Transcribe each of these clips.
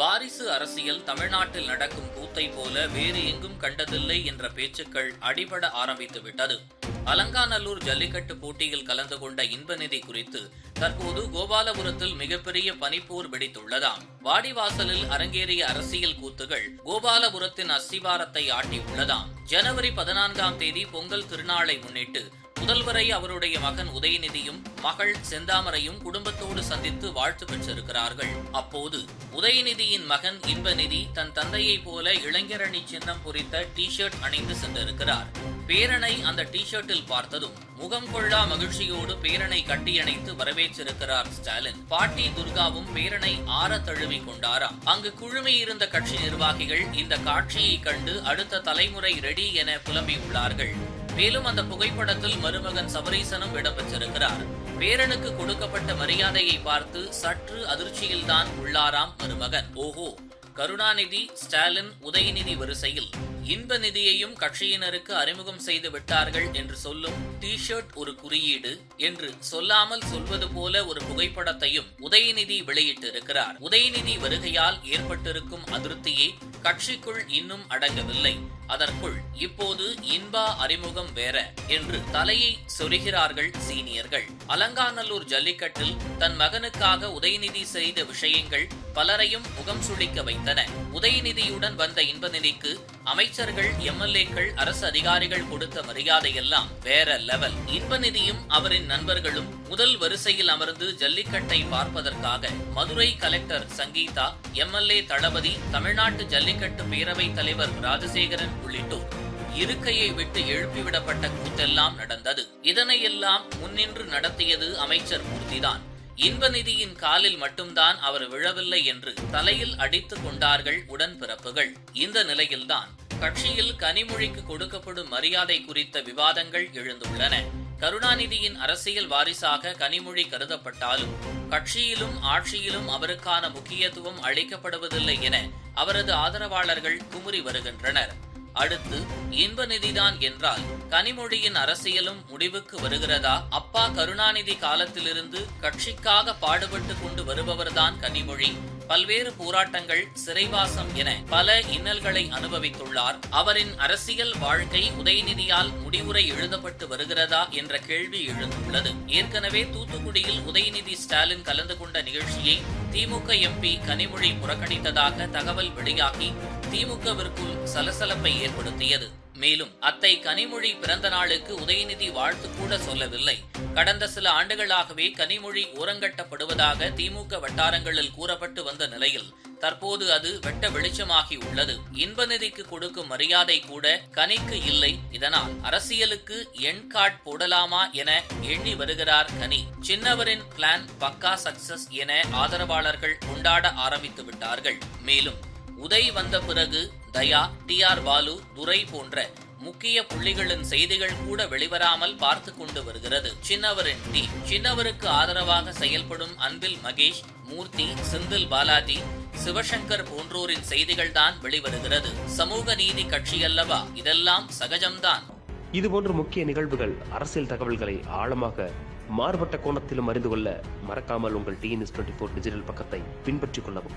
வாரிசு அரசியல் தமிழ்நாட்டில் நடக்கும் கூத்தை போல வேறு எங்கும் கண்டதில்லை என்ற பேச்சுக்கள் அடிபட ஆரம்பித்து விட்டது அலங்காநல்லூர் ஜல்லிக்கட்டு போட்டியில் கலந்து கொண்ட இன்பநிதி குறித்து தற்போது கோபாலபுரத்தில் மிகப்பெரிய பனிப்போர் வெடித்துள்ளதாம். வாடிவாசலில் அரங்கேறிய அரசியல் கூத்துகள் கோபாலபுரத்தின் அஸ்திவாரத்தை ஆட்டியுள்ளதாம். ஜனவரி பதினான்காம் தேதி பொங்கல் திருநாளை முன்னிட்டு முதல்வரை அவருடைய மகன் உதயநிதியும் மகள் செந்தாமரையும் குடும்பத்தோடு சந்தித்து வாழ்த்து பெற்றிருக்கிறார்கள். அப்போது உதயநிதியின் மகன் இன்பநிதி தன் தந்தையைப் போல இளைஞரணி சின்னம் பொறித்த டி ஷர்ட் அணிந்து சென்றிருக்கிறார். பேரனை அந்த டி ஷர்ட்டில் பார்த்ததும் முகம் கொள்ளா மகிழ்ச்சியோடு பேரனை கட்டியணைத்து வரவேற்றிருக்கிறார் ஸ்டாலின். பாட்டி துர்காவும் பேரனை ஆற தழுவி கொண்டாராம். அங்கு குழுமியிருந்த கட்சி நிர்வாகிகள் இந்த காட்சியை கண்டு அடுத்த தலைமுறை ரெடி என புலம்பியுள்ளார்கள். மேலும் அந்த புகைப்படத்தில் மருமகன் சபரீசனும் இடம்பெற்றிருக்கிறார். பேரனுக்கு கொடுக்கப்பட்ட மரியாதையை பார்த்து சற்று அதிர்ச்சியில்தான் உள்ளாராம் மருமகன். ஓஹோ கருணாநிதி ஸ்டாலின் உதயநிதி வரிசையில். இன்ப நிதியையும் கட்சியினருக்கு அறிமுகம் செய்து விட்டார்கள் என்று சொல்லும் டி ஷர்ட் ஒரு குறியீடு என்று சொல்லாமல் சொல்வது போல ஒரு புகைப்படத்தையும் உதயநிதி வெளியிட்டிருக்கிறார். உதயநிதி வருகையால் ஏற்பட்டிருக்கும் அதிருப்தியே கட்சிக்குள் இன்னும் அடங்கவில்லை. அதற்குள் இப்போது இன்பா அறிமுகம் வேற என்று தலையை சொருகிறார்கள் சீனியர்கள். அலங்காநல்லூர் ஜல்லிக்கட்டில் தன் மகனுக்காக உதயநிதி செய்த விஷயங்கள் பலரையும் முகம் சுழிக்க வைத்தன. உதயநிதியுடன் வந்த இன்பநிதிக்கு அமைச்சர்கள் எம்எல்ஏக்கள் அரசு அதிகாரிகள் கொடுத்த மரியாதையெல்லாம் வேற லெவல். இன்பநிதியும் அவரின் நண்பர்களும் முதல் வரிசையில் அமர்ந்து ஜல்லிக்கட்டை பார்ப்பதற்காக மதுரை கலெக்டர் சங்கீதா எம்எல்ஏ தளபதி தமிழ்நாட்டு ஜல்லிக்கட்டு பேரவைத் தலைவர் ராஜசேகரன் உள்ளிட்டோர் இருக்கையை விட்டு எழுப்பிவிடப்பட்ட கூத்தெல்லாம் நடந்தது. இதனையெல்லாம் முன்னின்று நடத்தியது அமைச்சர் மூர்த்திதான். இன்பநிதியின் காலில் மட்டும்தான் அவர் விழவில்லை என்று தலையில் அடித்துக் கொண்டார்கள் உடன்பிறப்புகள். இந்த நிலையில்தான் கட்சியில் கனிமொழிக்கு கொடுக்கப்படும் மரியாதை குறித்த விவாதங்கள் எழுந்துள்ளன. கருணாநிதியின் அரசியல் வாரிசாக கனிமொழி கருதப்பட்டாலும் கட்சியிலும் ஆட்சியிலும் அவருக்கான முக்கியத்துவம் அளிக்கப்படுவதில்லை என அவரது ஆதரவாளர்கள் குமுறி வருகின்றனர். அடுத்து இன்பநிதிதான் என்றால் கனிமொழியின் அரசியலும் முடிவுக்கு வருகிறதா? அப்பா கருணாநிதி காலத்திலிருந்து கட்சிக்காக பாடுபட்டு கொண்டு வருபவர்தான் கனிமொழி. பல்வேறு போராட்டங்கள் சிறைவாசம் என பல இன்னல்களை அனுபவித்துள்ளார். அவரின் அரசியல் வாழ்க்கை உதயநிதியால் முடிவுரை எழுதப்பட்டு வருகிறதா என்ற கேள்வி எழுந்துள்ளது. ஏற்கனவே தூத்துக்குடியில் உதயநிதி ஸ்டாலின் கலந்து கொண்ட நிகழ்ச்சியை திமுக எம்பி கனிமொழி புறக்கணித்ததாக தகவல் வெளியாகி திமுகவிற்குள் சலசலப்பை ஏற்படுத்தியது. மேலும் அத்தை கனிமொழி பிறந்த நாளுக்கு உதயநிதி வாழ்த்து கூட சொல்லவில்லை. கடந்த சில ஆண்டுகளாகவே கனிமொழி ஓரங்கட்டப்படுவதாக திமுக வட்டாரங்களில் கூறப்பட்டு வந்த நிலையில் தற்போது அது வெட்ட வெளிச்சமாகி உள்ளது. இன்பநிதிக்கு கொடுக்கும் மரியாதை கூட கனிக்கு இல்லை. இதனால் அரசியலுக்கு எண் கார்டு போடலாமா என எண்ணி வருகிறார் கனி. சின்னவரின் பிளான் பக்கா சக்சஸ் என ஆதரவாளர்கள் கொண்டாட ஆரம்பித்து விட்டார்கள். மேலும் உதய் வந்த பிறகு தயா டி ஆர் பாலு துரை போன்ற முக்கிய புள்ளிகளின் செய்திகள் கூட வெளிவராமல் பார்த்து கொண்டு வருகிறது. சின்னவரின் டி. சின்னவருக்கு ஆதரவாக செயல்படும் அன்பில் மகேஷ் மூர்த்தி செந்தில் பாலாஜி சிவசங்கர் போன்றோரின் செய்திகள் தான் வெளிவருகிறது. சமூக நீதி கட்சி அல்லவா இதெல்லாம் சகஜம்தான். இதுபோன்ற முக்கிய நிகழ்வுகள் அரசியல் தகவல்களை ஆழமாக மாறுபட்ட கோணத்திலும் அறிந்து கொள்ள மறக்காமல் உங்கள் டிஎன்எஸ் டுவெண்ட்டி ஃபோர் டிஜிட்டல் பக்கத்தை பின்பற்றிக் கொள்ளவும்.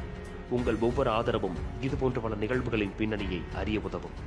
உங்கள் ஒவ்வொரு ஆதரவும் இதுபோன்ற பல நிகழ்வுகளின் பின்னணியை அறிய உதவும்.